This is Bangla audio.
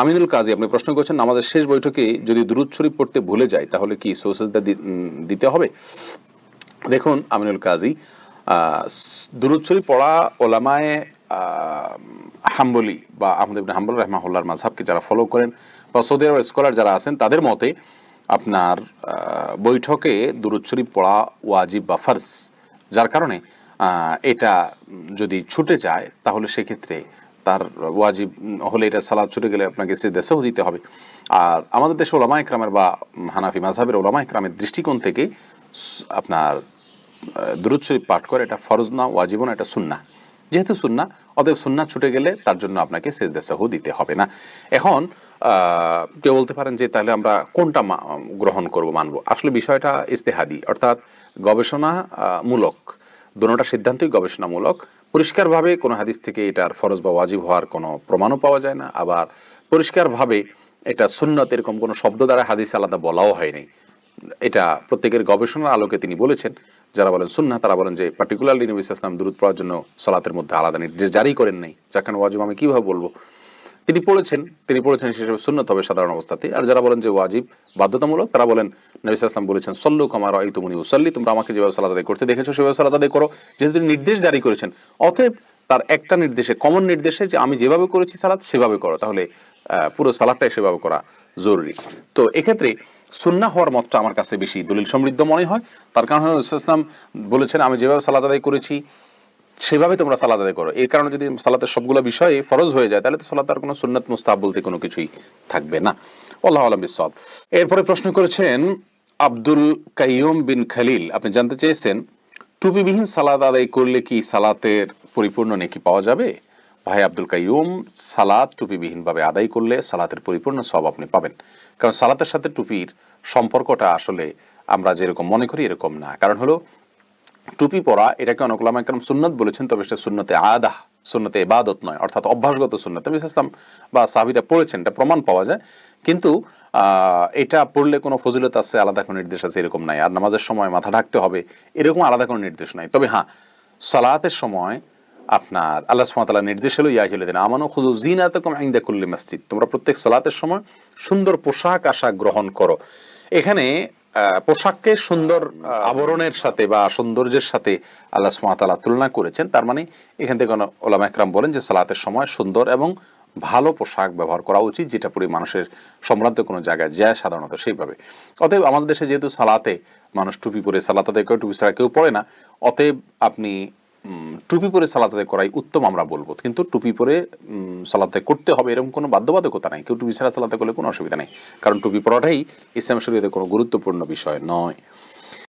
আমিনুল কাজী, আপনি প্রশ্ন করছেন, আমাদের শেষ বৈঠকে যদি দুরুদ শরীফ পড়তে ভুলে যায় তাহলে কি সোসেজদা দিতে হবে? দেখুন, আমিনুল কাজী দুরুদ শরীফ পড়া ওলামায়ে হাম্বলি বা আহমদ ইবনে হাম্বল রহমাহুল্লার মাঝহাবকে যারা ফলো করেন বা সৌদি আরব স্কলার যারা আছেন, তাদের মতে আপনার বৈঠকে দুরুদ শরীফ পড়া ওয়াজিব বা ফার্জ যার কারণে এটা যদি ছুটে যায়, তাহলে সেক্ষেত্রে তার ওয়াজিব হলে এটা সালাদ ছুটে গেলে আপনাকে সে দেশেও দিতে হবে। আর আমাদের দেশে ওলামা একরামের বা হানাফি মাঝহাবের ওলামা একরামের দৃষ্টিকোণ থেকে আপনার দুরুদ শরীফ পাঠ করে এটা ফরজ না ওয়াজিব না এটা সুন্না যেহেতু সুন্না অতএব সুন্না ছুটে গেলে তার জন্য আপনাকে সেজদা সাহু দিতে হবে না। এখন কেউ বলতে পারেন যে তাহলে আমরা কোনটা গ্রহণ করব মানব? আসলে বিষয়টা ইস্তেহাদি অর্থাৎ গবেষণা আহ, মূলক দোনোটা সিদ্ধান্তই গবেষণামূলক। পরিষ্কারভাবে কোনো হাদিস থেকে এটার ফরজ বা ওয়াজিব হওয়ার কোনো প্রমাণও পাওয়া যায় না। আবার পরিষ্কারভাবে এটা সুন্নত এরকম কোনো শব্দ দ্বারা হাদিস আলাদা বলাও হয়নি। এটা প্রত্যেকের গবেষণার আলোকে তিনি বলেছেন। যারা বলেন সুন্না তারা বলেন যে পার্টিকুলারলি নবী ইসলাম দূরত পড়ার জন্য সলাতের মধ্যে আলাদা নির্দেশ জারি করেন নাই। যাখানে ওয়াজিব আমি কীভাবে বলব? তিনি পড়েছেন তিনি পড়েছেন হিসেবে সুন্নত হবে সাধারণ অবস্থাতে আর যারা বলেন যে ওয়াজিব, বাধ্যতামূলক, তারা বলেন নবী ইসলাম বলেছেন, সল্লু কামার এই তুমি উসল্লি তোমরা আমাকে যেভাবে সালাদ করতে দেখেছ সেভাবে সালাদ আদায় করো। যেহেতু তিনি নির্দেশ জারি করেছেন, অতএব তার একটা নির্দেশে কমন নির্দেশে যে আমি যেভাবে করেছি সালাদ সেভাবে করো। তাহলে পুরো সালাদটাই সেভাবে করা জরুরি। তো এক্ষেত্রে সুন্না হওয়ার মতটা আমার কাছে বেশি দলিল সমৃদ্ধ মনে হয়। তার কারণ হলো ইসলাম বলেছেন, আমি যেভাবে সালাদ আদায় করেছি সেভাবে তোমরা সালাদ আদায় করো। এর কারণে যদি সালাতের সবগুলো বিষয়ে ফরজ হয়ে যায়, তাহলে তো সালাত আর কোনো সুন্নাত, মুস্তাহাব বলতে কোনো কিছুই থাকবে না। আল্লাহ আলম বিসব এরপরে প্রশ্ন করেছেন আব্দুল কাইয়ুম বিন খালিল, আপনি জানতে চেয়েছেন, টুপিবিহীন সালাদ আদায় করলে কি সালাতের পরিপূর্ণ নেকি পাওয়া যাবে? ভাই আব্দুল কাইয়ুম সালাদ টুপিবিহীনভাবে আদায় করলে সালাতের পরিপূর্ণ সব আপনি পাবেন। কারণ সালাতের সাথে টুপির সম্পর্কটা আসলে আমরা যেরকম মনে করি, এরকম না। কারণ হলো টুপি পরা, এটাকে অনেক একরম সুন্নত বলেছেন, তবে সেটা সুন্নতে আদা, সুন্নতে ইবাদত নয়, অর্থাৎ অভ্যাসগত সুন্নত। নবী ইসলাম বা সাহাবিরা পড়েছেন, এটা প্রমাণ পাওয়া যায়। কিন্তু এটা পড়লে কোনো ফজিলত আছে, আলাদা কোনো নির্দেশ আছে, এরকম নাই। আর নামাজের সময় মাথা ঢাকতে হবে, এরকম আলাদা কোনো নির্দেশ নাই। তবে হ্যাঁ সালাতের সময় আপনার আল্লাহ সুমাতালা নির্দেশ হলো, ইয়া দিন আমানো খুজু জিনাতকম আইন্দা কুল্লি মসজিদ। তোমরা প্রত্যেক সালাতের সময় সুন্দর পোশাক আশাক গ্রহণ করো। এখানে পোশাককে সুন্দর আবরণের সাথে বা সৌন্দর্যের সাথে আল্লাহ সুমাতালা তুলনা করেছেন। তার মানে এখান থেকে ওলাম একরাম বলেন যে সালাতের সময় সুন্দর এবং ভালো পোশাক ব্যবহার করা উচিত, যেটা পরে মানুষের সম্ভ্রান্ত কোনো জায়গায় যায় সাধারণত সেইভাবে। অতএব আমাদের দেশে যেহেতু সালাতে মানুষ টুপি পরে, সালাতে কেউ টুপি ছাড়া কেউ পড়ে না, অতএব আপনি টুপি পরে সালাতে করাই উত্তম আমরা বলব। কিন্তু টুপি পরে সালাত করতে হবে এরকম কোনো বাধ্যবাধকতা নাই। কেউ টুপি ছাড়া সালাতে করলে কোনো অসুবিধা নেই। কারণ টুপি পরাটাই ইসলাম শরীয়তে কোনো গুরুত্বপূর্ণ বিষয় নয়।